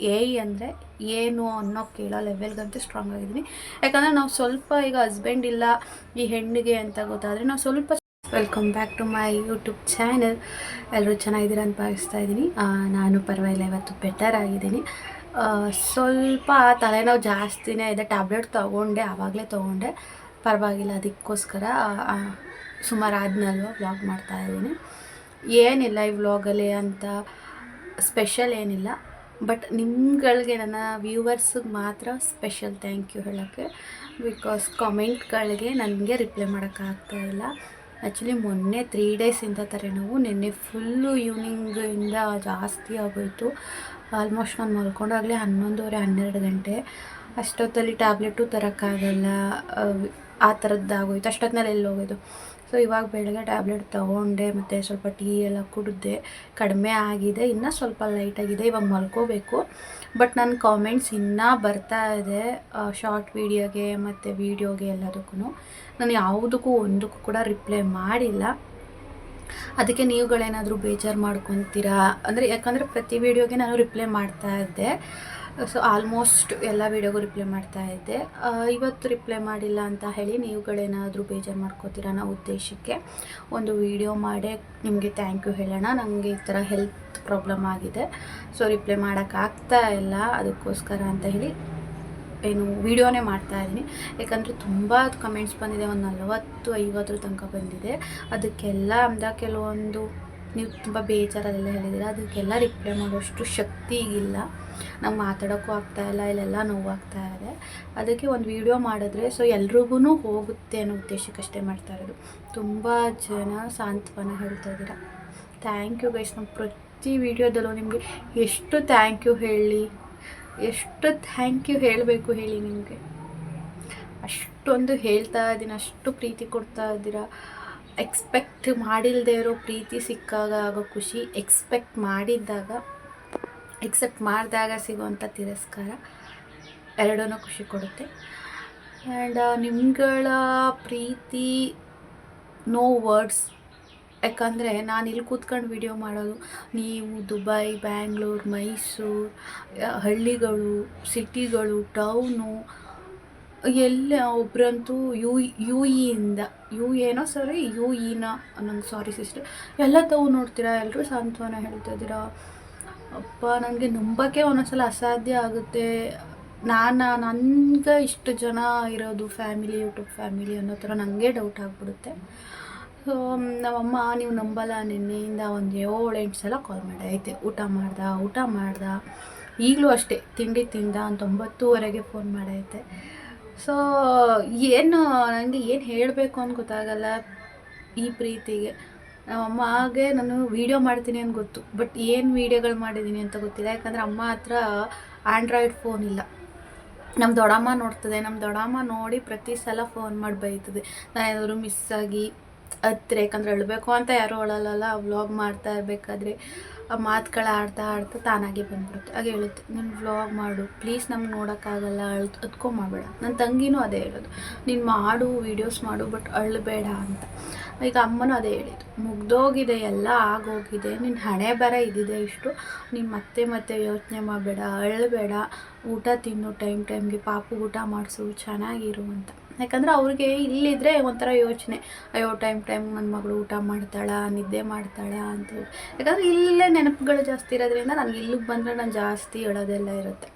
A ಅಂದರೆ ಏನು ಅನ್ನೋ ಕೇಳೋ ಲೆವೆಲ್ಗಂತೂ ಸ್ಟ್ರಾಂಗ್ ಆಗಿದ್ದೀನಿ. ಯಾಕಂದರೆ ನಾವು ಸ್ವಲ್ಪ ಈಗ ಹಸ್ಬೆಂಡ್ ಇಲ್ಲ, ಈ ಹೆಣ್ಣಿಗೆ ಅಂತ ಗೊತ್ತಾದರೆ ನಾವು ಸ್ವಲ್ಪ welcome back to my YouTube channel ಎಲ್ಲರೂ ಚೆನ್ನಾಗಿದ್ದೀರಾ ಅಂತ ಭಾವಿಸ್ತಾ ಇದ್ದೀನಿ. ನಾನು ಪರವಾಗಿಲ್ಲ, ಇವತ್ತು ಬೆಟರ್ ಆಗಿದ್ದೀನಿ. ಸ್ವಲ್ಪ ತಲೆನೋವು ಜಾಸ್ತಿನೇ ಇದೆ. ಟ್ಯಾಬ್ಲೆಟ್ ತೊಗೊಂಡೆ, ಆವಾಗಲೇ ತೊಗೊಂಡೆ. ಪರವಾಗಿಲ್ಲ, ಅದಕ್ಕೋಸ್ಕರ ಸುಮಾರು ಆದ್ಮೇಲೆ ವ್ಲಾಗ್ ಮಾಡ್ತಾಯಿದ್ದೀನಿ ಏನಿಲ್ಲ ಈ ವ್ಲಾಗಲ್ಲಿ ಅಂತ ಸ್ಪೆಷಲ್ ಏನಿಲ್ಲ. ಬಟ್ ನಿಮ್ಗಳಿಗೆ ನನ್ನ ವ್ಯೂವರ್ಸಿಗೆ ಮಾತ್ರ ಸ್ಪೆಷಲ್ ಥ್ಯಾಂಕ್ ಯು ಹೇಳೋಕ್ಕೆ. ಬಿಕಾಸ್ ಕಾಮೆಂಟ್ಗಳಿಗೆ ನನಗೆ ರಿಪ್ಲೈ ಮಾಡೋಕ್ಕಾಗ್ತಾ ಇಲ್ಲ. ಆ್ಯಕ್ಚುಲಿ ಮೊನ್ನೆ ತ್ರೀ ಡೇಸಿಂದ ನಾವು ನಿನ್ನೆ ಫುಲ್ಲು ಈವ್ನಿಂಗಿಂದ ಜಾಸ್ತಿ ಆಗೋಯಿತು. ಆಲ್ಮೋಸ್ಟ್ ನಾನು ಮಲ್ಕೊಂಡಾಗಲೇ ಹನ್ನೊಂದುವರೆ, ಹನ್ನೆರಡು ಗಂಟೆ. ಅಷ್ಟೊತ್ತಲ್ಲಿ ಟ್ಯಾಬ್ಲೆಟು ತರೋಕ್ಕಾಗಲ್ಲ. ಆ ಥರದ್ದಾಗೋಯ್ತು ಅಷ್ಟೊತ್ತಿನಲ್ಲಿ ಎಲ್ಲಿ ಹೋಗೋದು? ಸೊ ಇವಾಗ ಬೆಳಗ್ಗೆ ಟ್ಯಾಬ್ಲೆಟ್ ತೊಗೊಂಡೆ, ಮತ್ತು ಸ್ವಲ್ಪ ಟೀ ಎಲ್ಲ ಕುಡಿದೆ, ಕಡಿಮೆ ಆಗಿದೆ. ಇನ್ನೂ ಸ್ವಲ್ಪ ಲೈಟಾಗಿದೆ ಇವಾಗ ಮಲ್ಕೋಬೇಕು. ಬಟ್ ನನ್ನ ಕಾಮೆಂಟ್ಸ್ ಇನ್ನೂ ಬರ್ತಾ ಇದೆ ಶಾರ್ಟ್ ವೀಡಿಯೋಗೆ ಮತ್ತು ವೀಡಿಯೋಗೆ ಎಲ್ಲದಕ್ಕೂ ನಾನು ಯಾವುದಕ್ಕೂ ಒಂದಕ್ಕೂ ಕೂಡ ರಿಪ್ಲೈ ಮಾಡಿಲ್ಲ. ಅದಕ್ಕೆ ನೀವುಗಳೇನಾದರೂ ಬೇಜಾರು ಮಾಡ್ಕೊತೀರಾ? ಅಂದರೆ ಯಾಕಂದರೆ ಪ್ರತಿ ವೀಡಿಯೋಗೆ ನಾನು ರಿಪ್ಲೈ ಮಾಡ್ತಾ ಇದ್ದೆ. ಸೊ ಆಲ್ಮೋಸ್ಟ್ ಎಲ್ಲ ವೀಡಿಯೋಗೂ ರಿಪ್ಲೈ ಮಾಡ್ತಾ ಇದ್ದೆ. ಇವತ್ತು ರಿಪ್ಲೈ ಮಾಡಿಲ್ಲ ಅಂತ ಹೇಳಿ ನೀವುಗಳೇನಾದರೂ ಬೇಜಾರು ಮಾಡ್ಕೋತೀರ ಉದ್ದೇಶಕ್ಕೆ ಒಂದು ವಿಡಿಯೋ ಮಾಡೇ ನಿಮಗೆ ಥ್ಯಾಂಕ್ ಯು ಹೇಳೋಣ. ನನಗೆ ಈ ಥರ ಹೆಲ್ತ್ ಪ್ರಾಬ್ಲಮ್ ಆಗಿದೆ. ಸೊ ರಿಪ್ಲೈ ಮಾಡೋಕ್ಕಾಗ್ತಾ ಇಲ್ಲ. ಅದಕ್ಕೋಸ್ಕರ ಅಂತ ಹೇಳಿ ಏನು ವಿಡಿಯೋನೇ ಮಾಡ್ತಾ ಇದ್ದೀನಿ. ಯಾಕಂದರೆ ತುಂಬ ಕಮೆಂಟ್ಸ್ ಬಂದಿದೆ. ಒಂದು ನಲವತ್ತು, ಐವತ್ತರ ತನಕ ಬಂದಿದೆ. ಅದಕ್ಕೆಲ್ಲ ಅಂದ ಕೆಲವೊಂದು ನೀವು ತುಂಬ ಬೇಜಾರಲ್ಲೆಲ್ಲ ಹೇಳಿದ್ದೀರ. ಅದಕ್ಕೆಲ್ಲ ರಿಪ್ಲೈ ಮಾಡೋಷ್ಟು ಶಕ್ತಿ ಈಗಿಲ್ಲ ನಂಗೆ ಮಾತಾಡೋಕ್ಕೂ ಆಗ್ತಾಯಿಲ್ಲ ಇಲ್ಲ, ಇಲ್ಲೆಲ್ಲ ನೋವಾಗ್ತಾ ಇದೆ. ಅದಕ್ಕೆ ಒಂದು ವೀಡಿಯೋ ಮಾಡಿದ್ರೆ ಸೊ ಎಲ್ರಿಗೂ ಹೋಗುತ್ತೆ ಅನ್ನೋ ಉದ್ದೇಶಕ್ಕಷ್ಟೇ ಮಾಡ್ತಾ ಇರೋದು. ತುಂಬ ಜನ ಸಾಂತ್ವನ ಹೇಳ್ತಾ ಇದ್ದೀರ. ಥ್ಯಾಂಕ್ ಯು ಗೈಸ್ ನಮ್ಮ ಪ್ರತಿ ವಿಡಿಯೋದಲ್ಲೂ ನಿಮಗೆ ಎಷ್ಟು ಥ್ಯಾಂಕ್ ಯು ಹೇಳಿ, ಎಷ್ಟು ಥ್ಯಾಂಕ್ ಯು ಹೇಳಬೇಕು ಹೇಳಿ ನಿಮಗೆ. ಅಷ್ಟೊಂದು ಹೇಳ್ತಾ ಇದ್ದೀನಿ, ಅಷ್ಟು ಪ್ರೀತಿ ಕೊಡ್ತಾ ಇದ್ದೀರಾ. ಎಕ್ಸ್ಪೆಕ್ಟ್ ಮಾಡಿಲ್ಲದೆ ಇರೋ ಪ್ರೀತಿ ಸಿಕ್ಕಾಗ ಆಗೋ ಖುಷಿ ಎಕ್ಸ್ಪೆಕ್ಟ್ ಮಾಡಿದ್ದಾಗ ಎಕ್ಸೆಪ್ಟ್ ಮಾಡಿದಾಗ ಸಿಗುವಂಥ ತಿರಸ್ಕಾರ ಎರಡೂ ಖುಷಿ ಕೊಡುತ್ತೆ. ಆ್ಯಂಡ್ ನಿಮ್ಗಳ ಪ್ರೀತಿ ನೋ ವರ್ಡ್ಸ್ ಯಾಕಂದರೆ ನಾನು ಇಲ್ಲಿ ಕೂತ್ಕೊಂಡು ವಿಡಿಯೋ ಮಾಡೋದು, ನೀವು ದುಬೈ, ಬ್ಯಾಂಗ್ಳೂರು, ಮೈಸೂರು ಹಳ್ಳಿಗಳು ಸಿಟಿಗಳು ಟೌನು ಎಲ್ಲ ಒಬ್ರಂತೂ ಯು ಯು ಇಯಿಂದ ಯು ಏನೋ ಸಾರಿ ಯು ಇನ ನಂಗೆ ಸಾರಿ ಸಿಸ್ಟರ್ ಎಲ್ಲ ತಾವು ನೋಡ್ತೀರಾ? ಎಲ್ಲರೂ ಸಾಂತ್ವನ ಹೇಳ್ತಾ ಇದ್ದೀರಾ? ಅಪ್ಪ, ನನಗೆ ನಂಬಕ್ಕೆ ಒಂದೊಂದ್ಸಲ ಅಸಾಧ್ಯ ಆಗುತ್ತೆ. ನಾನು, ನನಗೆ ಇಷ್ಟು ಜನ ಇರೋದು ಫ್ಯಾಮಿಲಿ, ಯೂಟ್ಯೂಬ್ ಫ್ಯಾಮಿಲಿ ಅನ್ನೋ ಥರ ನನಗೆ ಡೌಟ್ ಆಗಿಬಿಡುತ್ತೆ. ಸೊ ನಮ್ಮಮ್ಮ, ನೀವು ನಂಬಲ್ಲ, ನಿನ್ನೆಯಿಂದ ಒಂದು ಏಳು, ಎಂಟು ಸಲ ಕಾಲ್ ಮಾಡಿ ಐತೆ ಊಟ ಮಾಡ್ದ ಊಟ ಮಾಡ್ದ. ಈಗಲೂ ಅಷ್ಟೇ, ತಿಂಡಿ ತಿಂದ ಒಂದು ಒಂಬತ್ತುವರೆಗೆ ಫೋನ್ ಮಾಡೈತೆ. ಸೊ ಏನು ನನಗೆ ಏನು ಹೇಳಬೇಕು ಅಂತ ಗೊತ್ತಾಗಲ್ಲ ಈ ಪ್ರೀತಿಗೆ. ನಮ್ಮಮ್ಮಗೆ ನಾನು ವೀಡಿಯೋ ಮಾಡ್ತೀನಿ ಅಂತ ಗೊತ್ತು. ಬಟ್ ಏನು ವೀಡಿಯೋಗಳು ಮಾಡಿದ್ದೀನಿ ಅಂತ ಗೊತ್ತಿಲ್ಲ. ಯಾಕಂದರೆ ಅಮ್ಮ ಹತ್ರ ಆ್ಯಂಡ್ರಾಯ್ಡ್ ಫೋನ್ ಇಲ್ಲ. ನಮ್ಮ ದೊಡ್ಡಮ್ಮ ನೋಡ್ತದೆ. ನಮ್ಮ ದೊಡ್ಡಮ್ಮ ನೋಡಿ ಪ್ರತಿ ಸಲ ಫೋನ್ ಮಾಡಿ ಬೈತದೆ. ನಾನು ಏನಾದರೂ ಮಿಸ್ ಆಗಿ ಹತ್ತಿರ ಯಾಕಂದ್ರೆ ಅಳಬೇಕು ಅಂತ ಯಾರೂ ಅಳಲ್ಲ ವ್ಲಾಗ್ ಮಾಡ್ತಾ ಇರಬೇಕಾದ್ರೆ ಮಾತುಗಳು ಆಡ್ತಾ ಆಡ್ತಾ ತಾನಾಗೆ ಬಂದ್ಬಿಡುತ್ತೆ. ಹಾಗೆ ಹೇಳುತ್ತೆ. ನೀನು ವ್ಲಾಗ್ ಮಾಡು. ಪ್ಲೀಸ್ ನಮ್ಗೆ ನೋಡೋಕ್ಕಾಗಲ್ಲ. ಅಳ್ ಮಾಡಬೇಡ. ನನ್ನ ತಂಗಿನೂ ಅದೇ ಹೇಳೋದು. ನೀನು ಮಾಡು ವೀಡಿಯೋಸ್ ಮಾಡು ಬಟ್ ಅಳಬೇಡ ಅಂತ. ಈಗ ಅಮ್ಮನೂ ಅದೇ ಹೇಳಿದ್ದು ಮುಗ್ದೋಗಿದೆ, ಎಲ್ಲ ಆಗೋಗಿದೆ ನಿನ್ನ ಹಣೆ ಬರ ಇದಿದೆ ಇಷ್ಟು, ನೀನು ಮತ್ತೆ ಮತ್ತೆ ಯೋಚನೆ ಮಾಡಬೇಡ, ಅಳಬೇಡ, ಊಟ ತಿನ್ನು ಟೈಮ್ ಟೈಮ್ಗೆ ಪಾಪು ಊಟ ಮಾಡಿಸು, ಚೆನ್ನಾಗಿರು ಅಂತ. ಯಾಕಂದ್ರೆ ಅವ್ರಿಗೆ ಇಲ್ಲಿದ್ರೆ ಒಂಥರ ಯೋಚನೆ, ಅಯ್ಯೋ ಟೈಮ್ ಟೈಮ್ ನನ್ನ ಮಗಳು ಊಟ ಮಾಡ್ತಾಳ, ನಿದ್ದೆ ಮಾಡ್ತಾಳ ಅಂತ ಯಾಕಂದರೆ ಇಲ್ಲೇ ನೆನಪುಗಳು ಜಾಸ್ತಿ ಇರೋದ್ರಿಂದ ನಾನು ಇಲ್ಲಿಗೆ ಬಂದರೆ ನಾನು ಜಾಸ್ತಿ ಹೇಳೋದೆಲ್ಲ ಇರುತ್ತೆ.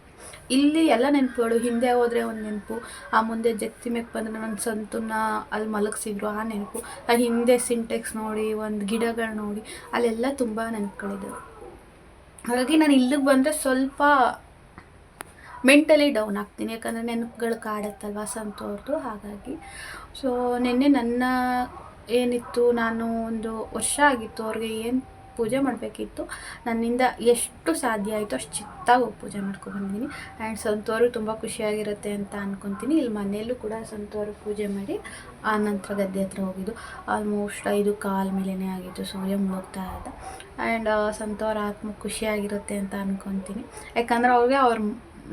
ಇಲ್ಲಿ ಎಲ್ಲ ನೆನಪುಗಳು, ಹಿಂದೆ ಹೋದರೆ ಒಂದು ನೆನಪು, ಆ ಮುಂದೆ ಜಗ್ತಿ ಮೇಕ್ ಬಂದರೆ ನನ್ನ ಸಂತನ್ನ ಅಲ್ಲಿ ಮಲಗಿಸಿದ್ರು ಆ ನೆನಪು. ಆ ಹಿಂದೆ ಸಿಂಟೆಕ್ಸ್ ನೋಡಿ, ಒಂದು ಗಿಡಗಳು ನೋಡಿ, ಅಲ್ಲೆಲ್ಲ ತುಂಬ ನೆನಪುಗಳಿದ್ದಾವೆ ಹಾಗಾಗಿ ನಾನು ಇಲ್ಲಿಗೆ ಬಂದರೆ ಸ್ವಲ್ಪ ಮೆಂಟಲಿ ಡೌನ್ ಆಗ್ತೀನಿ. ಯಾಕಂದರೆ ನೆನಪುಗಳು ಕಾಡತ್ತಲ್ವಾ ಅವ್ರದ್ದು ಹಾಗಾಗಿ. ಸೊ ನಿನ್ನೆ ನನ್ನ ಏನಿತ್ತು, ನಾನು ಒಂದು ವರ್ಷ ಆಗಿತ್ತು ಅವ್ರಿಗೆ ಏನು ಪೂಜೆ ಮಾಡಬೇಕಿತ್ತು. ನನ್ನಿಂದ ಎಷ್ಟು ಸಾಧ್ಯ ಆಯಿತು ಅಷ್ಟು ಚಿತ್ತಾಗಿ ಹೋಗಿ ಪೂಜೆ ಮಾಡ್ಕೊಬಂದಿದ್ದೀನಿ ಆ್ಯಂಡ್ ಸಂತೋರು ತುಂಬ ಖುಷಿಯಾಗಿರುತ್ತೆ ಅಂತ ಅಂದ್ಕೊತೀನಿ ಇಲ್ಲಿ ಮನೆಯಲ್ಲೂ ಕೂಡ ಸಂತೋರು ಪೂಜೆ ಮಾಡಿ ಆ ನಂತರ ಗದ್ದೆ ಹತ್ರ ಹೋಗಿದ್ದು. ಆಲ್ಮೋಸ್ಟ್ ಐದು ಕಾಲ್ ಮೇಲೇ ಆಗಿತ್ತು ಸೂರ್ಯ ಮುಳುಗ್ತಾ ಇದ್ದ. ಆ್ಯಂಡ್ ಸಂತೋರ ಆತ್ಮ ಖುಷಿಯಾಗಿರುತ್ತೆ ಅಂತ ಅಂದ್ಕೊತೀನಿ ಯಾಕಂದ್ರೆ ಅವ್ರಿಗೆ ಅವ್ರ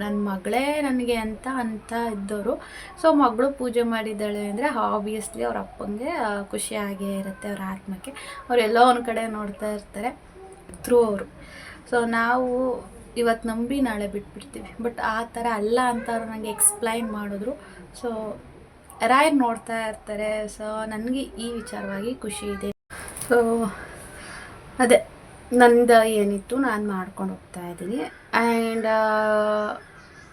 ನನ್ನ ಮಗಳೇ ನನಗೆ ಅಂತ ಅಂತ ಇದ್ದವರು ಸೊ ಮಗಳು ಪೂಜೆ ಮಾಡಿದ್ದಾಳೆ ಅಂದರೆ ಆಬ್ವಿಯಸ್ಲಿ ಅವ್ರ ಅಪ್ಪಂಗೆ ಖುಷಿಯಾಗೇ ಇರುತ್ತೆ ಅವ್ರ ಆತ್ಮಕ್ಕೆ. ಅವರೆಲ್ಲೋ ಒಂದು ಕಡೆ ನೋಡ್ತಾ ಇರ್ತಾರೆ ಥ್ರೂ ಅವರು. ಸೊ ನಾವು ಇವತ್ತು ನಂಬಿ ನಾಳೆ ಬಿಟ್ಬಿಡ್ತೀವಿ. ಬಟ್ ಆ ಥರ ಅಲ್ಲ ಅಂತ ಅವರು ನನಗೆ ಎಕ್ಸ್ಪ್ಲೈನ್ ಮಾಡಿದ್ರು. ಸೊ ರಾಯರ್ ನೋಡ್ತಾ ಇರ್ತಾರೆ. ಸೊ ನನಗೆ ಈ ವಿಚಾರವಾಗಿ ಖುಷಿ ಇದೆ. ಸೊ ಅದೇ, ನಂದು ಏನಿತ್ತು, ನಾನು ಮಾಡ್ಕೊಂಡು ಹೋಗ್ತಾ ಇದ್ದೀನಿ. ಆ್ಯಂಡ್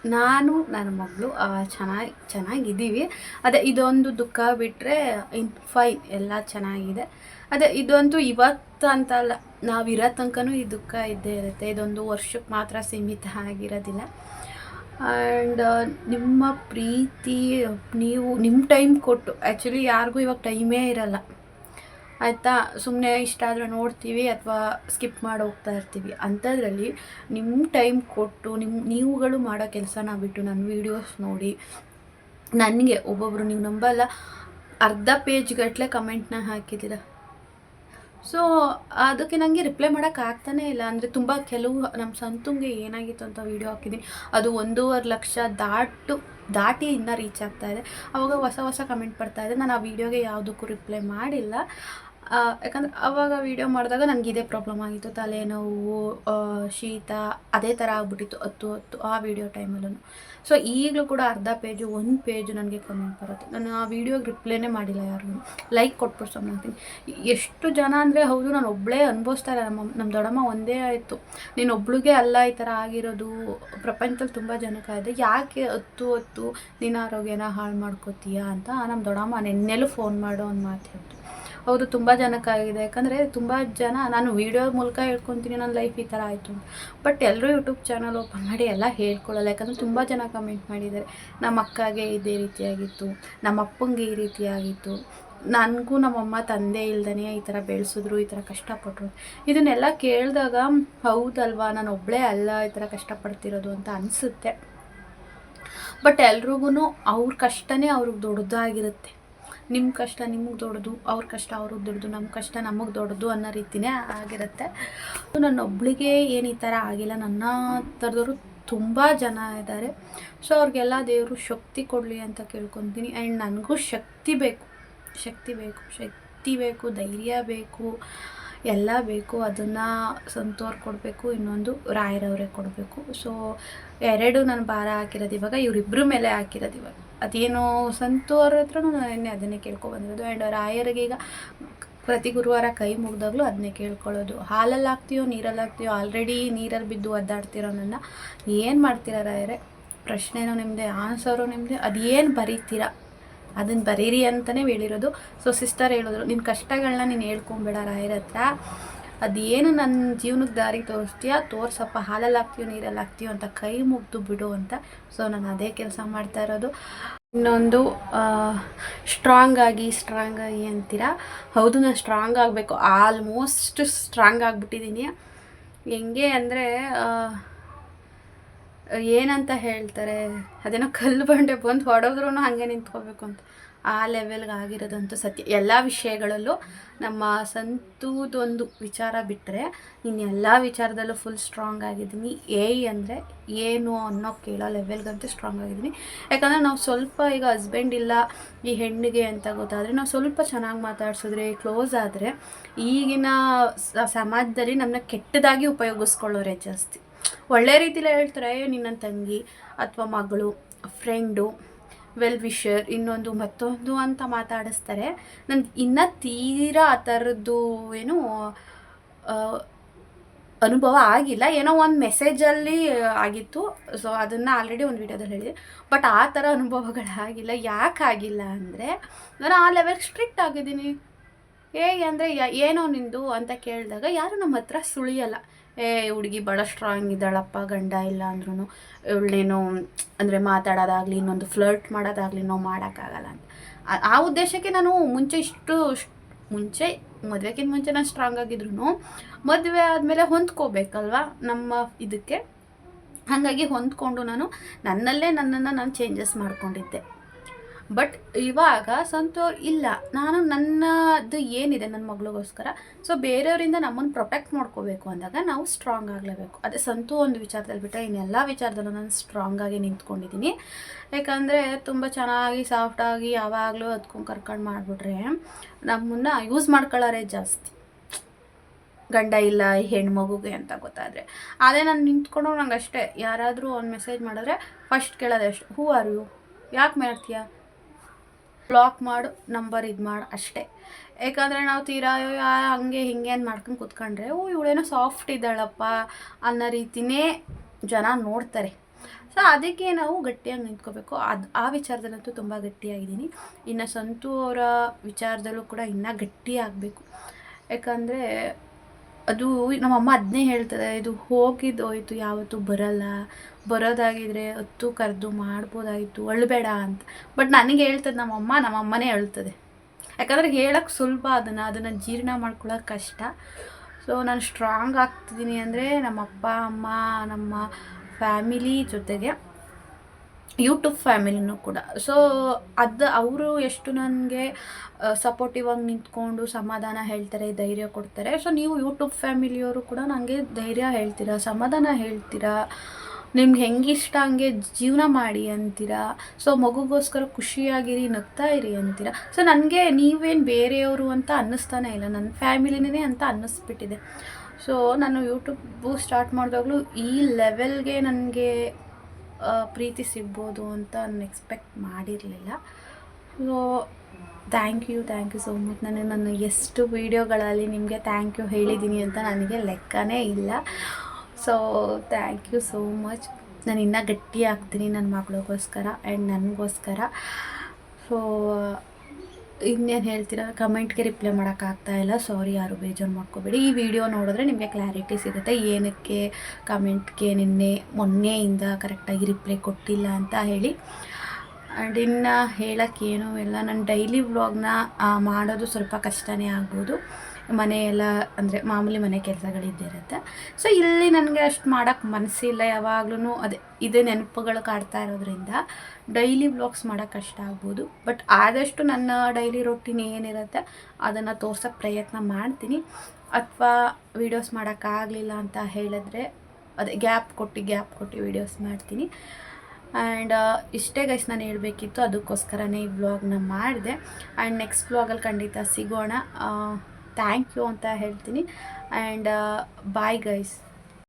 ನಾನು, ನನ್ನ ಮಗಳು ಚೆನ್ನಾಗಿ, ಚೆನ್ನಾಗಿದ್ದೀವಿ. ಅದೇ, ಇದೊಂದು ದುಃಖ ಬಿಟ್ಟರೆ ಇನ್, ಫೈನ್, ಎಲ್ಲ ಚೆನ್ನಾಗಿದೆ. ಅದೇ ಇದಂತೂ ಇವತ್ತು ಅಂತಲ್ಲ ನಾವು ಇರೋ ತನಕನೂ ಈ ದುಃಖ ಇದ್ದೇ ಇರುತ್ತೆ. ಇದೊಂದು ವರ್ಷಕ್ಕೆ ಮಾತ್ರ ಸೀಮಿತ ಆಗಿರೋದಿಲ್ಲ. ಆ್ಯಂಡ್ ನಿಮ್ಮ ಪ್ರೀತಿ, ನೀವು, ನಿಮ್ಮ ಟೈಮ್ ಕೊಟ್ಟು ಆ್ಯಕ್ಚುಲಿ ಯಾರಿಗೂ ಇವಾಗ ಟೈಮೇ ಇರಲ್ಲ. ಆಯಿತಾ? ಸುಮ್ಮನೆ ಇಷ್ಟ ಆದರೆ ನೋಡ್ತೀವಿ ಅಥವಾ ಸ್ಕಿಪ್ ಮಾಡಿ ಹೋಗ್ತಾ ಇರ್ತೀವಿ. ಅಂಥದ್ರಲ್ಲಿ ನಿಮ್ಮ ಟೈಮ್ ಕೊಟ್ಟು ನಿಮ್ಮ ನೀವುಗಳು ಮಾಡೋ ಕೆಲಸನ ಬಿಟ್ಟು ನನ್ನ ವೀಡಿಯೋಸ್ ನೋಡಿ, ನನಗೆ ಒಬ್ಬೊಬ್ಬರು ನೀವು ನಂಬಲ್ಲ, ಅರ್ಧ ಪೇಜ್ ಗಟ್ಟಲೆ ಕಮೆಂಟ್ನ ಹಾಕಿದ್ದೀರ? ಸೊ ಅದಕ್ಕೆ ನನಗೆ ರಿಪ್ಲೈ ಮಾಡೋಕೆ ಆಗ್ತಾನೇ ಇಲ್ಲ. ಅಂದರೆ ತುಂಬ ಕೆಲವು ನಮ್ಮ ಸಂತುಂಗೆ ಏನಾಗಿತ್ತು ಅಂತ ವೀಡಿಯೋ ಹಾಕಿದ್ದೀನಿ. ಅದು ಒಂದೂವರೆ ಲಕ್ಷ ದಾಟು. ದಾಟಿ ಇನ್ನೂ ರೀಚ್ ಆಗ್ತಾ ಇದೆ. ಅವಾಗ ಹೊಸ ಹೊಸ ಕಮೆಂಟ್ ಬರ್ತಾಯಿದೆ ನಾನು ಆ ವೀಡಿಯೋಗೆ ಯಾವುದಕ್ಕೂ ರಿಪ್ಲೈ ಮಾಡಿಲ್ಲ. ಯಾಕಂದ್ರೆ ಅವಾಗ ವೀಡಿಯೋ ಮಾಡಿದಾಗ ನನಗೆ ಇದೇ ಪ್ರಾಬ್ಲಮ್ ಆಗಿತ್ತು. ತಲೆನೋವು ಶೀತ, ಅದೇ ಥರ ಆಗ್ಬಿಟ್ಟಿತ್ತು ಹತ್ತು ಹತ್ತು ಆ ವಿಡಿಯೋ ಟೈಮಲ್ಲೂ ಸೊ ಈಗಲೂ ಕೂಡ ಅರ್ಧ ಪೇಜು ಒಂದು ಪೇಜು ನನಗೆ ಕಮೆಂಟ್ ಬರುತ್ತೆ. ನಾನು ಆ ವಿಡಿಯೋಗೆ ರಿಪ್ಲೈನೇ ಮಾಡಿಲ್ಲ ಯಾರು ಲೈಕ್ ಕೊಟ್ಬಿಟ್ಟು ಮಾಡ್ತೀನಿ ಎಷ್ಟು ಜನ ಅಂದರೆ ಹೌದು, ನಾನು ಒಬ್ಬಳೇ ಅನುಭವಿಸ್ತಾ ಇಲ್ಲ ನಮ್ಮ ನಮ್ಮ ದೊಡ್ಡಮ್ಮ ಒಂದೇ ಆಯಿತು. ನೀನು ಒಬ್ಳಿಗೆ ಅಲ್ಲ ಈ ಥರ ಆಗಿರೋದು, ಪ್ರಪಂಚದಲ್ಲಿ ತುಂಬ ಜನಕ್ಕಾಗಿದೆ ಯಾಕೆ ಹತ್ತು ಹತ್ತು ನಿನ್ನ ಆರೋಗ್ಯನ ಹಾಳು ಮಾಡ್ಕೋತೀಯಾ ಅಂತ. ನಮ್ಮ ದೊಡ್ಡಮ್ಮ ನೆನ್ನೆಲ್ಲೂ ಫೋನ್ ಮಾಡೋ ಒಂದು ಮಾತು ಹೇಳ್ತು. ಹೌದು, ತುಂಬ ಜನಕ್ಕಾಗಿದೆ ಯಾಕಂದರೆ ತುಂಬ ಜನ, ನಾನು ವೀಡಿಯೋ ಮೂಲಕ ಹೇಳ್ಕೊತೀನಿ ನನ್ನ ಲೈಫ್ ಈ ಥರ ಆಯಿತು ಬಟ್ ಎಲ್ಲರೂ ಯೂಟ್ಯೂಬ್ ಚಾನಲ್ ಓಪನ್ ಮಾಡಿ ಎಲ್ಲ ಹೇಳ್ಕೊಳ್ಳಲ್ಲ. ಯಾಕಂದರೆ ತುಂಬ ಜನ ಕಮೆಂಟ್ ಮಾಡಿದ್ದಾರೆ. ನಮ್ಮ ಅಕ್ಕಗೆ ಇದೇ ರೀತಿಯಾಗಿತ್ತು. ನಮ್ಮ ಅಪ್ಪಂಗೆ ಈ ರೀತಿಯಾಗಿತ್ತು. ನನಗೂ ನಮ್ಮಮ್ಮ ತಂದೆ ಇಲ್ದೇ ಈ ಥರ ಬೆಳೆಸಿದ್ರು, ಈ ಥರ ಕಷ್ಟಪಟ್ಟರು ಇದನ್ನೆಲ್ಲ ಕೇಳಿದಾಗ, ಹೌದಲ್ವಾ, ನಾನು ಒಬ್ಬಳೇ ಅಲ್ಲ ಈ ಥರ ಕಷ್ಟಪಡ್ತಿರೋದು ಅಂತ ಅನಿಸುತ್ತೆ. ಬಟ್ ಎಲ್ರಿಗೂ ಅವ್ರ ಕಷ್ಟನೇ ಅವ್ರಿಗೆ ದೊಡ್ಡದಾಗಿರುತ್ತೆ. ನಿಮ್ಮ ಕಷ್ಟ ನಿಮಗೆ ದೊಡ್ಡದು, ಅವ್ರ ಕಷ್ಟ ಅವ್ರಿಗೆ ದೊಡ್ಡದು ನಮ್ಮ ಕಷ್ಟ ನಮಗೆ ದೊಡ್ಡದು ಅನ್ನೋ ರೀತಿನೇ ಆಗಿರುತ್ತೆ. ನನ್ನ ಒಬ್ಳಿಗೆ ಏನು ಈ ಥರ ಆಗಿಲ್ಲ, ನನ್ನ ಥರದವರು ತುಂಬ ಜನ ಇದ್ದಾರೆ ಸೊ ಅವ್ರಿಗೆಲ್ಲ ದೇವರು ಶಕ್ತಿ ಕೊಡಲಿ ಅಂತ ಕೇಳ್ಕೊತೀನಿ. ಆ್ಯಂಡ್ ನನಗೂ ಶಕ್ತಿ ಬೇಕು ಶಕ್ತಿ ಬೇಕು ಶಕ್ತಿ ಬೇಕು, ಧೈರ್ಯ ಬೇಕು, ಎಲ್ಲ ಬೇಕು. ಅದನ್ನು ಸಂತೋರ್ ಕೊಡಬೇಕು, ಇನ್ನೊಂದು ರಾಯರವರೇ ಕೊಡಬೇಕು. ಸೊ ಎರಡು ನಾನು ಭಾರ ಹಾಕಿರೋದು ಇವಾಗ ಇವರಿಬ್ಬರ ಮೇಲೆ ಹಾಕಿರೋದು ಇವಾಗ. ಅದೇನು ಸಂತು ಅವ್ರ ಹತ್ರನೂ ನಾನು ನಿನ್ನೆ ಅದನ್ನೇ ಕೇಳ್ಕೊಬಂದಿರೋದು. ಆ್ಯಂಡ್ ರಾಯರಿಗೆ ಈಗ ಪ್ರತಿ ಗುರುವಾರ ಕೈ ಮುಗ್ದಾಗಲೂ ಅದನ್ನೇ ಕೇಳ್ಕೊಳ್ಳೋದು. ಹಾಲಲ್ಲಿ ಹಾಕ್ತೀಯೋ, ನೀರಲ್ಲಿ ಹಾಕ್ತೀಯೋ ಆಲ್ರೆಡಿ ನೀರಲ್ಲಿ ಬಿದ್ದು ಒದ್ದಾಡ್ತಿರೋ ನನ್ನ ಏನು ಮಾಡ್ತೀರಾ ರಾಯರೇ? ಪ್ರಶ್ನೆನೂ ನಿಮ್ಮದೇ ಆನ್ಸರು ನಿಮ್ಮದೇ ಅದೇನು ಬರೀತೀರಾ? ಅದನ್ನು ಬರೀರಿ ಅಂತಲೇ ಹೇಳಿರೋದು. ಸೊ ಸಿಸ್ಟರ್ ಹೇಳಿದ್ರು ನಿನ್ನ ಕಷ್ಟಗಳನ್ನ ನೀನು ಹೇಳ್ಕೊಂಬೇಡ ರಾಯರ ಹತ್ರ ಅದೇನು ನನ್ನ ಜೀವನಕ್ಕೆ ದಾರಿ ತೋರಿಸ್ತೀಯಾ? ತೋರ್ಸಪ್ಪ ಹಾಲಲ್ಲಿ ಹಾಕ್ತೀಯೋ ನೀರಲ್ಲಿ ಅಂತ ಕೈ ಮುಗ್ದು ಬಿಡು ಅಂತ. ಸೊ ನಾನು ಅದೇ ಕೆಲಸ ಮಾಡ್ತಾ ಇರೋದು. ಇನ್ನೊಂದು ಸ್ಟ್ರಾಂಗ್ ಆಗಿ ಸ್ಟ್ರಾಂಗ್ ಆಗಿ ಅಂತೀರಾ? ಹೌದು, ನಾನು ಸ್ಟ್ರಾಂಗ್ ಆಗಬೇಕು. ಆಲ್ಮೋಸ್ಟ್ ಸ್ಟ್ರಾಂಗ್ ಆಗಿಬಿಟ್ಟಿದ್ದೀನಿ. ಹೆಂಗೆ ಅಂದರೆ ಏನಂತ ಹೇಳ್ತಾರೆ? ಅದೇನೋ ಕಲ್ಲು ಬಂಡೆ ಬಂದು ಹೊಡೆದ್ರೂ ಹಾಗೆ ನಿಂತ್ಕೋಬೇಕು ಅಂತ. ಆ ಲೆವೆಲ್ಗೆ ಆಗಿರೋದಂತೂ ಸತ್ಯ. ಎಲ್ಲ ವಿಷಯಗಳಲ್ಲೂ ನಮ್ಮ ಸಂತೂದೊಂದು ವಿಚಾರ ಬಿಟ್ಟರೆ ಎಲ್ಲ ವಿಚಾರದಲ್ಲೂ ಫುಲ್ ಸ್ಟ್ರಾಂಗ್ ಆಗಿದ್ದೀನಿ. ಏ ಅಂದರೆ ಏನು ಅನ್ನೋ ಕೇಳೋ ಲೆವೆಲ್ಗಂತೂ ಸ್ಟ್ರಾಂಗ್ ಆಗಿದ್ದೀನಿ. ಯಾಕಂದರೆ ನಾವು ಸ್ವಲ್ಪ ಈಗ ಹಸ್ಬೆಂಡ್ ಇಲ್ಲ ಈ ಹೆಣ್ಣಿಗೆ ಅಂತ ಗೊತ್ತಾದರೆ ನಾವು ಸ್ವಲ್ಪ ಚೆನ್ನಾಗಿ ಮಾತಾಡ್ಸಿದ್ರೆ ಕ್ಲೋಸ್ ಆದರೆ ಈಗಿನ ಸಮಾಜದಲ್ಲಿ ನಮ್ಮನ್ನ ಕೆಟ್ಟದಾಗಿ ಉಪಯೋಗಿಸ್ಕೊಳ್ಳೋರೆ ಜಾಸ್ತಿ. ಒಳ್ಳೆ ರೀತಿಲಿ ಹೇಳ್ತಾರೆ "ಏ, ನಿನ್ನ ತಂಗಿ ಅಥವಾ ಮಗಳು ಫ್ರೆಂಡು ವೆಲ್ ವಿಷರ್ ಇನ್ನೊಂದು ಮತ್ತೊಂದು ಅಂತ ಮಾತಾಡಿಸ್ತಾರೆ. ನನಗೆ ಇನ್ನೂ ತೀರಾ ಆ ಥರದ್ದು ಏನು ಅನುಭವ ಆಗಿಲ್ಲ. ಏನೋ ಒಂದು ಮೆಸೇಜಲ್ಲಿ ಆಗಿತ್ತು. ಸೊ ಅದನ್ನು ಆಲ್ರೆಡಿ ಒಂದು ವಿಡಿಯೋದಲ್ಲಿ ಹೇಳಿದೆ. ಬಟ್ ಆ ಥರ ಅನುಭವಗಳಾಗಿಲ್ಲ ಯಾಕೆ ಆಗಿಲ್ಲ ಅಂದರೆ, ನಾನು ಆ ಲೆವೆಲ್ ಸ್ಟ್ರಿಕ್ಟ್ ಆಗಿದ್ದೀನಿ. ಹೇಗೆ ಅಂದರೆ ಏನೋ ನಿಂದು ಅಂತ ಕೇಳಿದಾಗ ಯಾರು ನಮ್ಮ ಹತ್ರ ಸುಳಿಯಲ್ಲ. ಏ, ಹುಡುಗಿ ಭಾಳ ಸ್ಟ್ರಾಂಗ್ ಇದ್ದಾಳಪ್ಪ, ಗಂಡ ಇಲ್ಲ ಅಂದ್ರೂ ಇವಳೇನು ಅಂದರೆ ಮಾತಾಡೋದಾಗಲಿ, ಇನ್ನೊಂದು ಫ್ಲರ್ಟ್ ಮಾಡೋದಾಗಲಿ ನಾವು ಮಾಡೋಕ್ಕಾಗಲ್ಲ ಅಂತ. ಆ- ಉದ್ದೇಶಕ್ಕೆ ನಾನು ಮುಂಚೆ ಇಷ್ಟು ಮುಂಚೆ ಮದುವೆಗಿಂತ ಮುಂಚೆ ನಾನು ಸ್ಟ್ರಾಂಗ್ ಆಗಿದ್ರು ಮದುವೆ ಆದಮೇಲೆ ಹೊಂದ್ಕೋಬೇಕಲ್ವ ನಮ್ಮ ಇದಕ್ಕೆ? ಹಾಗಾಗಿ ಹೊಂದ್ಕೊಂಡು ನಾನು ನನ್ನಲ್ಲೇ ನನ್ನನ್ನು ನಾನು ಚೇಂಜಸ್ ಮಾಡ್ಕೊಂಡಿದ್ದೆ. ಬಟ್ ಇವಾಗ ಸಂತೋರ್ ಇಲ್ಲ. ನಾನು ನನ್ನದು ಏನಿದೆ ನನ್ನ ಮಗಳಿಗೋಸ್ಕರ ಸೊ ಬೇರೆಯವರಿಂದ ನಮ್ಮನ್ನು ಪ್ರೊಟೆಕ್ಟ್ ಮಾಡ್ಕೋಬೇಕು ಅಂದಾಗ ನಾವು ಸ್ಟ್ರಾಂಗ್ ಆಗಲೇಬೇಕು. ಅದೇ ಸಂತು ಒಂದು ವಿಚಾರದಲ್ಲಿ ಬಿಟ್ಟರೆ ಇನ್ನೆಲ್ಲ ವಿಚಾರದಲ್ಲೂ ನಾನು ಸ್ಟ್ರಾಂಗ್ ಆಗಿ ನಿಂತ್ಕೊಂಡಿದ್ದೀನಿ. ಯಾಕಂದರೆ ತುಂಬ ಚೆನ್ನಾಗಿ ಸಾಫ್ಟಾಗಿ ಯಾವಾಗಲೂ ಅದ್ಕೊಂಡು ಕರ್ಕೊಂಡು ಮಾಡಿಬಿಟ್ರೆ ನಮ್ಮನ್ನು ಯೂಸ್ ಮಾಡ್ಕೊಳ್ಳೋರೆ ಜಾಸ್ತಿ. ಗಂಡ ಇಲ್ಲ, ಹೆಣ್ಮಗುಗೆ ಅಂತ ಗೊತ್ತಾದರೆ. ಅದೇ ನಾನು ನಿಂತ್ಕೊಂಡು ನಂಗೆ ಅಷ್ಟೇ ಯಾರಾದರೂ ಒಂದು ಮೆಸೇಜ್ ಮಾಡಿದ್ರೆ ಫಸ್ಟ್ ಕೇಳೋದೆ ಅಷ್ಟು. ಹೂ ಆರ್ ಯು ಯಾಕೆ ಮಾಡ್ತೀಯಾ ಬ್ಲಾಕ್ ಮಾಡು ನಂಬರ್ ಇದು ಮಾಡು ಅಷ್ಟೇ. ಯಾಕಂದರೆ ನಾವು ತೀರಾ ಹಂಗೆ, ಹಿಂಗೆ ಅಂತ ಮಾಡ್ಕೊಂಡು ಕೂತ್ಕೊಂಡ್ರೆ, ಓ, ಇವಳೇನೋ ಸಾಫ್ಟ್ ಇದ್ದಾಳಪ್ಪ ಅನ್ನೋ ರೀತಿನೇ ಜನ ನೋಡ್ತಾರೆ. ಸೊ ಅದಕ್ಕೆ ನಾವು ಗಟ್ಟಿಯಾಗಿ ನಿಂತ್ಕೋಬೇಕು. ಅದು, ಆ ವಿಚಾರದಲ್ಲಂತೂ ತುಂಬ ಗಟ್ಟಿಯಾಗಿದ್ದೀನಿ. ಇನ್ನು ಸಂತು ಅವರ ವಿಚಾರದಲ್ಲೂ ಕೂಡ ಇನ್ನೂ ಗಟ್ಟಿಯಾಗಬೇಕು. ಯಾಕಂದರೆ ಅದು ನಮ್ಮಮ್ಮ ಅದನ್ನೇ ಹೇಳ್ತದೆ ಇದು ಹೋಗಿದ್ದೋಯ್ತು ಯಾವತ್ತೂ ಬರಲ್ಲ. ಬರೋದಾಗಿದ್ರೆ ಹತ್ತು ಕರೆದು ಮಾಡ್ಬೋದಾಗಿತ್ತು, ಅಳಬೇಡ ಅಂತ. ಬಟ್ ನನಗೆ ಹೇಳ್ತದೆ ನಮ್ಮಮ್ಮ ನಮ್ಮಮ್ಮನೇ ಹೇಳ್ತದೆ ಯಾಕಂದರೆ ಹೇಳಕ್ಕೆ ಸುಲಭ ಅದನ್ನು ಅದನ್ನು ಜೀರ್ಣ ಮಾಡ್ಕೊಳ್ಳೋಕೆ ಕಷ್ಟ. ಸೊ ನಾನು ಸ್ಟ್ರಾಂಗ್ ಆಗ್ತಿದ್ದೀನಿ ಅಂದರೆ ನಮ್ಮ ಅಪ್ಪ, ಅಮ್ಮ, ನಮ್ಮ ಫ್ಯಾಮಿಲಿ ಜೊತೆಗೆ ಯೂಟ್ಯೂಬ್ ಫ್ಯಾಮಿಲಿನೂ ಕೂಡ. ಸೊ ಅದು ಅವರು ಎಷ್ಟು ನನಗೆ ಸಪೋರ್ಟಿವ್ ಆಗಿ ನಿಂತ್ಕೊಂಡು ಸಮಾಧಾನ ಹೇಳ್ತಾರೆ, ಧೈರ್ಯ ಕೊಡ್ತಾರೆ. ಸೊ ನೀವು ಯೂಟ್ಯೂಬ್ ಫ್ಯಾಮಿಲಿಯವರು ಕೂಡ ನನಗೆ ಧೈರ್ಯ ಹೇಳ್ತೀರಾ, ಸಮಾಧಾನ ಹೇಳ್ತೀರಾ? ನಿಮ್ಗೆ ಹೆಂಗಿಷ್ಟ ಹಂಗೆ ಜೀವನ ಮಾಡಿ ಅಂತೀರಾ? ಸೊ ಮಗುಗೋಸ್ಕರ ಖುಷಿಯಾಗಿರಿ, ನಗ್ತಾ ಇರಿ ಅಂತೀರಾ? ಸೊ ನನಗೆ ನೀವೇನು ಬೇರೆಯವರು ಅಂತ ಅನ್ನಿಸ್ತಾನೆ ಇಲ್ಲ. ನನ್ನ ಫ್ಯಾಮಿಲಿನೇ ಅಂತ ಅನ್ನಿಸ್ಬಿಟ್ಟಿದೆ. ಸೊ ನಾನು ಯೂಟ್ಯೂಬು ಸ್ಟಾರ್ಟ್ ಮಾಡಿದಾಗಲೂ ಈ ಲೆವೆಲ್ಗೆ ನನಗೆ ಪ್ರೀತಿ ಸಿಗ್ಬೋದು ಅಂತ ನಾನು ಎಕ್ಸ್ಪೆಕ್ಟ್ ಮಾಡಿರಲಿಲ್ಲ. So thank you thank you so much ನಾನು ನಾನು ಎಷ್ಟು ವೀಡಿಯೋಗಳಲ್ಲಿ ನಿಮಗೆ ಥ್ಯಾಂಕ್ ಯು ಹೇಳಿದ್ದೀನಿ ಅಂತ ನನಗೆ ಲೆಕ್ಕನೇ ಇಲ್ಲ. So thank you so much ನಾನು ಇನ್ನೂ ಗಟ್ಟಿ ಆಗ್ತೀನಿ ನನ್ನ ಮಗಳಿಗೋಸ್ಕರ ಆ್ಯಂಡ್ ನನಗೋಸ್ಕರ. ಸೊ ಇನ್ನೇನು ಹೇಳ್ತೀರಾ? ಕಮೆಂಟ್ಗೆ ರಿಪ್ಲೈ ಮಾಡೋಕ್ಕಾಗ್ತಾ ಇಲ್ಲ. ಸಾರಿ ಯಾರು ಬೇಜಾರು ಮಾಡ್ಕೋಬೇಡಿ. ಈ ವಿಡಿಯೋ ನೋಡಿದ್ರೆ ನಿಮಗೆ ಕ್ಲಾರಿಟಿ ಸಿಗುತ್ತೆ. ಏನಕ್ಕೆ ಕಮೆಂಟ್ಗೆ ನಿನ್ನೆ, ಮೊನ್ನೆಯಿಂದ ಕರೆಕ್ಟಾಗಿ ರಿಪ್ಲೈ ಕೊಟ್ಟಿಲ್ಲ ಅಂತ ಹೇಳಿ. ಆ್ಯಂಡ್ ಇನ್ನು ಹೇಳೋಕ್ಕೇನೂ ಇಲ್ಲ. ನಾನು ಡೈಲಿ ವ್ಲಾಗ್ನ ಮಾಡೋದು ಸ್ವಲ್ಪ ಕಷ್ಟನೇ ಆಗ್ಬೋದು. ಮನೆ ಎಲ್ಲ ಅಂದರೆ ಮಾಮೂಲಿ ಮನೆ ಕೆಲಸಗಳಿದ್ದೇ ಇರುತ್ತೆ. ಸೊ ಇಲ್ಲಿ ನನಗೆ ಅಷ್ಟು ಮಾಡೋಕ್ಕೆ ಮನಸ್ಸಿಲ್ಲ ಯಾವಾಗ್ಲೂ ಅದೇ ಇದೇ ನೆನಪುಗಳು ಕಾಡ್ತಾ ಇರೋದ್ರಿಂದ ಡೈಲಿ ಬ್ಲಾಗ್ಸ್ ಮಾಡೋಕ್ಕೆ ಕಷ್ಟ ಆಗ್ಬೋದು. ಬಟ್ ಆದಷ್ಟು ನನ್ನ ಡೈಲಿ ರೊಟೀನ್ ಏನಿರುತ್ತೆ ಅದನ್ನು ತೋರ್ಸೋಕ್ಕೆ ಪ್ರಯತ್ನ ಮಾಡ್ತೀನಿ. ಅಥವಾ ವೀಡಿಯೋಸ್ ಮಾಡೋಕ್ಕಾಗಲಿಲ್ಲ ಅಂತ ಹೇಳಿದ್ರೆ ಅದೇ ಗ್ಯಾಪ್ ಕೊಟ್ಟು ಗ್ಯಾಪ್ ಕೊಟ್ಟು ವೀಡಿಯೋಸ್ ಮಾಡ್ತೀನಿ. ಆ್ಯಂಡ್ ಇಷ್ಟೇ ಗೈಸ್ ನಾನು ಹೇಳಬೇಕಿತ್ತು. ಅದಕ್ಕೋಸ್ಕರನೇ ಈ ವ್ಲಾಗ್ನ ಮಾಡಿದೆ. ಆ್ಯಂಡ್ ನೆಕ್ಸ್ಟ್ ವ್ಲಾಗಲ್ಲಿ ಖಂಡಿತ ಸಿಗೋಣ. ಥ್ಯಾಂಕ್ ಯು ಅಂತ ಹೇಳ್ತೀನಿ. And bye guys